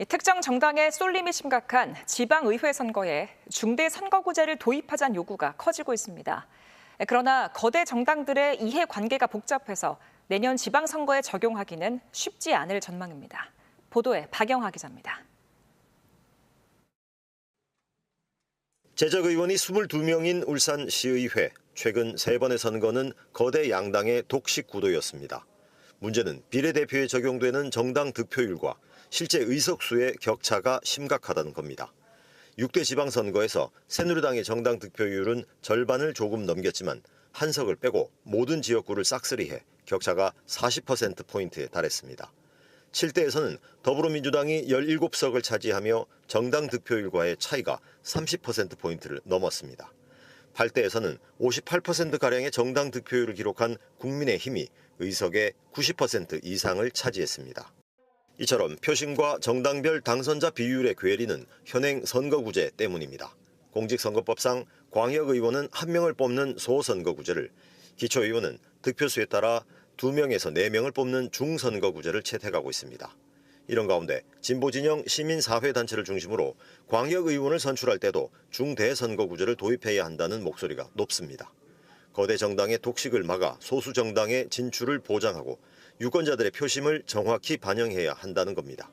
이 특정 정당의 쏠림이 심각한 지방의회 선거에 중대 선거구제를 도입하자는 요구가 커지고 있습니다. 그러나 거대 정당들의 이해관계가 복잡해서 내년 지방선거에 적용하기는 쉽지 않을 전망입니다. 보도에 박영하 기자입니다. 재적 의원이 22명인 울산시의회. 최근 세 번의 선거는 거대 양당의 독식 구도였습니다. 문제는 비례대표에 적용되는 정당 득표율과 실제 의석수의 격차가 심각하다는 겁니다. 6대 지방선거에서 새누리당의 정당 득표율은 절반을 조금 넘겼지만 한석을 빼고 모든 지역구를 싹쓸이해 격차가 40%포인트에 달했습니다. 7대에서는 더불어민주당이 17석을 차지하며 정당 득표율과의 차이가 30%포인트를 넘었습니다. 8대에서는 58%가량의 정당 득표율을 기록한 국민의힘이 의석의 90% 이상을 차지했습니다. 이처럼 표심과 정당별 당선자 비율의 괴리는 현행 선거구제 때문입니다. 공직선거법상 광역의원은 한 명을 뽑는 소선거구제를, 기초의원은 득표수에 따라 2명에서 4명을 뽑는 중선거구제를 채택하고 있습니다. 이런 가운데 진보진영 시민사회단체를 중심으로 광역의원을 선출할 때도 중대선거구제를 도입해야 한다는 목소리가 높습니다. 거대 정당의 독식을 막아 소수 정당의 진출을 보장하고 유권자들의 표심을 정확히 반영해야 한다는 겁니다.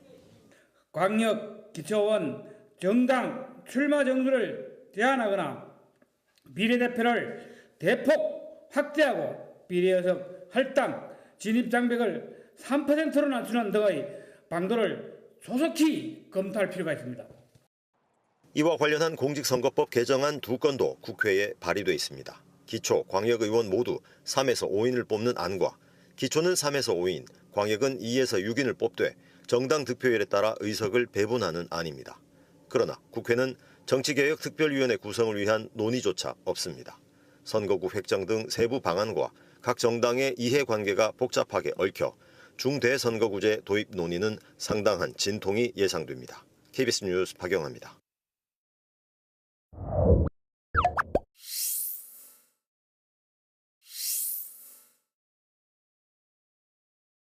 광역 기초원 정당 출마 정수를 제한하거나 비례대표를 대폭 확대하고 비례여석 할당 진입 장벽을 3%로 낮추는 등의 방도를 조속히 검토할 필요가 있습니다. 이와 관련한 공직선거법 개정안 두 건도 국회에 발의돼 있습니다. 기초, 광역 의원 모두 3에서 5인을 뽑는 안과 기초는 3에서 5인, 광역은 2에서 6인을 뽑되 정당 득표율에 따라 의석을 배분하는 안입니다. 그러나 국회는 정치개혁 특별위원회 구성을 위한 논의조차 없습니다. 선거구 획정 등 세부 방안과 각 정당의 이해관계가 복잡하게 얽혀 중대선거구제 도입 논의는 상당한 진통이 예상됩니다. KBS 뉴스 박영아입니다.